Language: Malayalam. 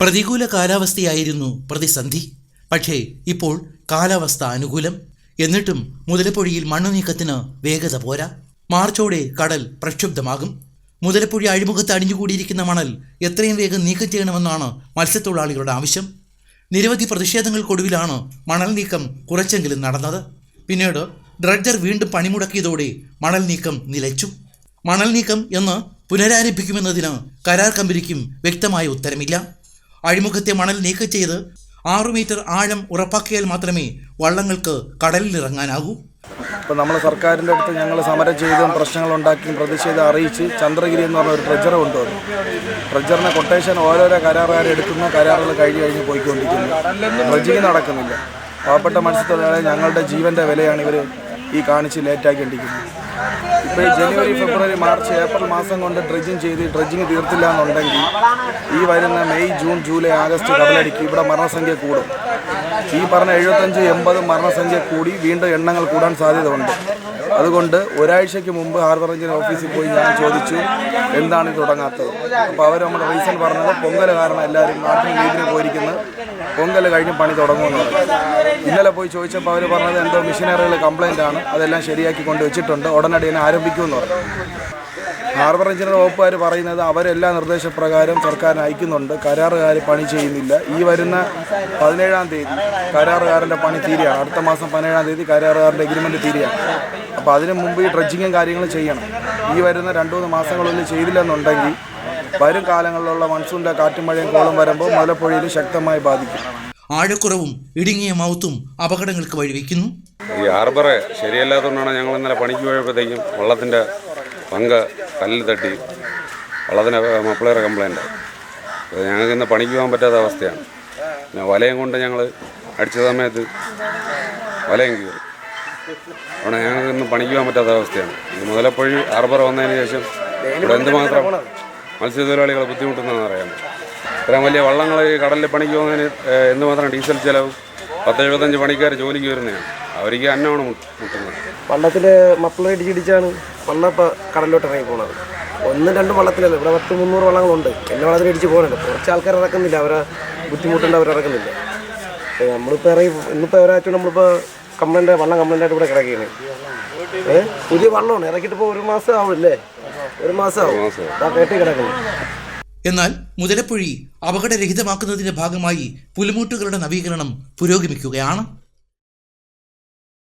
പ്രതികൂല കാലാവസ്ഥയായിരുന്നു പ്രതിസന്ധി. പക്ഷേ ഇപ്പോൾ കാലാവസ്ഥ അനുകൂലം. എന്നിട്ടും മുതലപ്പുഴയിൽ മണ്ണു നീക്കത്തിന് വേഗത പോരാ. മാർച്ചോടെ കടൽ പ്രക്ഷുബ്ധമാകും. മുതലപ്പുഴ അഴിമുഖത്ത് അടിഞ്ഞുകൂടിയിരിക്കുന്ന മണൽ എത്രയും വേഗം നീക്കം ചെയ്യണമെന്നാണ് മത്സ്യത്തൊഴിലാളികളുടെ ആവശ്യം. നിരവധി പ്രതിഷേധങ്ങൾക്കൊടുവിലാണ് മണൽ നീക്കം കുറച്ചെങ്കിലും നടന്നത്. പിന്നീട് ഡ്രഡ്ജർ വീണ്ടും പണിമുടക്കിയതോടെ മണൽ നീക്കം നിലച്ചു. മണൽ നീക്കം എന്ന് പുനരാരംഭിക്കുമെന്നതിന് കരാർ കമ്പനിക്കും വ്യക്തമായ ഉത്തരമില്ല. അഴിമുഖത്തെ മണൽ നീക്കം ചെയ്ത് ആറു മീറ്റർ ആഴം ഉറപ്പാക്കിയാൽ മാത്രമേ വള്ളങ്ങൾക്ക് കടലിൽ ഇറങ്ങാനാകൂ. അപ്പോൾ നമ്മൾ സർക്കാരിന്റെ അടുത്ത് ഞങ്ങൾ സമരം ചെയ്തും പ്രശ്നങ്ങൾ ഉണ്ടാക്കിയും പ്രതിഷേധം അറിയിച്ച് ചന്ദ്രഗിരി എന്ന് പറഞ്ഞ ഒരു ട്രെജർ കൊണ്ടുവന്നു ട്രെജറിനെ കൊട്ടേഷൻ ഓരോരോ കരാറുകാരെ എടുക്കുന്ന കരാറുകൾ കഴിഞ്ഞ് കഴിഞ്ഞ് പോയിക്കൊണ്ടിരിക്കുന്നു. ട്രജിങ് നടക്കുന്നില്ല. പാവപ്പെട്ട മത്സ്യത്തൊഴിലാളി ഞങ്ങളുടെ ജീവന്റെ വിലയാണ് ഇവർ ഈ കാണിച്ച് ലേറ്റാക്കിക്കൊണ്ടിരിക്കുന്നത് ഇപ്പോൾ ജനുവരി ഫെബ്രുവരി മാർച്ച് ഏപ്രിൽ മാസം കൊണ്ട് ഡ്രഡ്ജിങ് ചെയ്ത് ഡ്രഡ്ജിങ് തീർത്തില്ല എന്നുണ്ടെങ്കിൽ ഈ വരുന്ന മെയ് ജൂൺ ജൂലൈ ആഗസ്റ്റ് കടലടിക്ക് ഇവിടെ മരണസംഖ്യ കൂടും. ഈ പറഞ്ഞ എഴുപത്തഞ്ച് എൺപത് മരണസംഖ്യ കൂടി വീണ്ടും എണ്ണങ്ങൾ കൂടാൻ സാധ്യത ഉണ്ട് അതുകൊണ്ട് ഒരാഴ്ചയ്ക്ക് മുമ്പ് ഹാർബർ എഞ്ചിൻ ഓഫീസിൽ പോയി ഞാൻ ചോദിച്ചു എന്താണ് തുടങ്ങാത്തത്? അപ്പോൾ അവർ നമ്മുടെ റീസൺ പറഞ്ഞത് പൊങ്കൽ കാരണം എല്ലാവരും നാട്ടിൽ വീട്ടിൽ പോയിരിക്കുന്നത് പൊങ്കൽ കഴിഞ്ഞ് പണി തുടങ്ങുമെന്ന് ഇന്നലെ പോയി ചോദിച്ചപ്പോൾ അവർ പറഞ്ഞത് എന്തോ മെഷീനറികൾ കംപ്ലൈന്റ് ആണ്. അതെല്ലാം ശരിയാക്കി കൊണ്ട് വെച്ചിട്ടുണ്ട്. ഉടനടി തന്നെ ആരംഭിക്കുമെന്ന് പറഞ്ഞു. ഹാർബർ എഞ്ചിനീയർ വകുപ്പുകാർ പറയുന്നത് അവരെല്ലാ നിർദ്ദേശപ്രകാരം സർക്കാർ അയക്കുന്നുണ്ട്. കരാറുകാർ പണി ചെയ്യുന്നില്ല. ഈ വരുന്ന പതിനേഴാം തീയതി കരാറുകാരന്റെ പണി തീരുകയാണ്. അടുത്ത മാസം പതിനേഴാം തീയതി കരാറുകാരന്റെ എഗ്രിമെന്റ് തീരുകയാണ്. അപ്പോൾ അതിന് മുമ്പ് ഈ ഡ്രഡ്ജിങ്ങും കാര്യങ്ങളും ചെയ്യണം. ഈ വരുന്ന രണ്ട് മൂന്ന് മാസങ്ങളൊന്നും ചെയ്തില്ലെന്നുണ്ടെങ്കിൽ വരും കാലങ്ങളിലുള്ള മൺസൂണിന്റെ കാറ്റും മഴയും കോളം വരുമ്പോൾ മലപ്പുഴയിൽ ശക്തമായി ബാധിക്കും. ആഴക്കുറവും ഇടുങ്ങിയ മൗത്തും അപകടങ്ങൾക്ക് വഴിവെക്കുന്നു. ഈ ഹാർബറ് ശരിയല്ലാത്തതുകൊണ്ടാണ് ഞങ്ങൾ ഇന്നലെ പണിക്ക് പോയപ്പോഴത്തേക്കും വള്ളത്തിന്റെ പങ്ക് കല്ലിൽ തട്ടി വള്ളത്തിന് മപ്പിളേറെ കംപ്ലൈന്റ് ഞങ്ങൾക്ക് ഇന്ന് പണിക്ക് പോകാൻ പറ്റാത്ത അവസ്ഥയാണ്. പിന്നെ വലയും കൊണ്ട് ഞങ്ങൾ അടിച്ച സമയത്ത് വലയും കീറി. അവിടെ ഞങ്ങൾക്ക് ഇന്ന് പണിക്ക് പോകാൻ പറ്റാത്ത അവസ്ഥയാണ്. ഇത് മുതലപ്പൊഴി ഹാർബർ വന്നതിന് ശേഷം ഇവിടെ എന്തുമാത്രം മത്സ്യത്തൊഴിലാളികൾ ബുദ്ധിമുട്ടുന്നതെന്ന് അറിയാം ഇത്രയും വലിയ വള്ളങ്ങൾ ഈ കടലിൽ പണിക്ക് പോകുന്നതിന് എന്തുമാത്രം ഡീസൽ ചിലവ് പത്ത് എഴുപത്തഞ്ച് പണിക്കാർ ജോലിക്ക് വരുന്നതാണ്. അവർക്ക് അന്നമാണ് മുട്ട് മുട്ടുന്നത്. വള്ളത്തിൽ മപ്പിള ഇടിച്ചിടിച്ചാണ് വള്ളം ഇപ്പോൾ കടലിലോട്ട് ഇറങ്ങി പോകുന്നത് ഒന്നും രണ്ടും വള്ളത്തിലല്ല ഇവിടെ പത്ത് മുന്നൂറ് വള്ളങ്ങളുണ്ട്. എല്ലാ വള്ളത്തിൽ ഇടിച്ച് പോകണല്ലോ. കുറച്ച് ആൾക്കാർ ഇറക്കുന്നില്ല അവരെ ബുദ്ധിമുട്ടുണ്ട് അവർ ഇറക്കുന്നില്ല. ഏ, നമ്മളിപ്പോൾ ഇറങ്ങി ഇന്നിപ്പോൾ ഒരാഴ്ച നമ്മളിപ്പോൾ കംപ്ലൈന്റ് വള്ളം കംപ്ലൈന്റ് ആയിട്ട് ഇവിടെ കിടക്കുകയാണ്. ഏഹ് പുതിയ വള്ളമാണ്. ഇറക്കിയിട്ട് ഇപ്പോൾ ഒരു മാസം ആവില്ലേ ഒരു മാസം ആവും. കെട്ടി കിടക്കുന്നു. എന്നാൽ മുതലപ്പുഴി അപകടരഹിതമാക്കുന്നതിന്റെ ഭാഗമായി പുലിമുട്ടുകളുടെ നവീകരണം പുരോഗമിക്കുകയാണ്.